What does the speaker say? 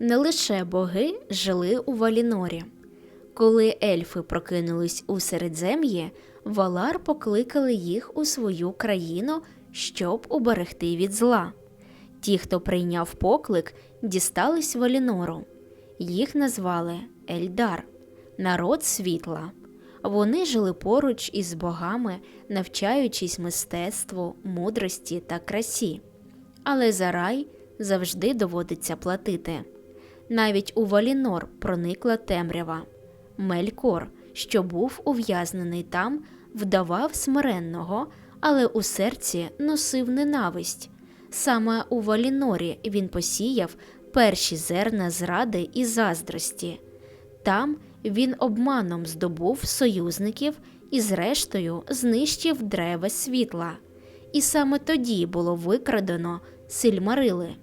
Не лише боги жили у Валінорі. Коли ельфи прокинулись у середзем'ї, Валар покликали їх у свою країну, щоб уберегти від зла. Ті, хто прийняв поклик, дістались Валінору. Їх назвали Ельдар, народ світла. Вони жили поруч із богами, навчаючись мистецтву, мудрості та красі. Але за рай завжди доводиться платити. Навіть у Валінор проникла темрява. Мелькор, що був ув'язнений там, вдавав смиренного, але у серці носив ненависть. Саме у Валінорі він посіяв перші зерна зради і заздрості. Там він обманом здобув союзників і, зрештою, знищив древа світла. І саме тоді було викрадено Сильмарили.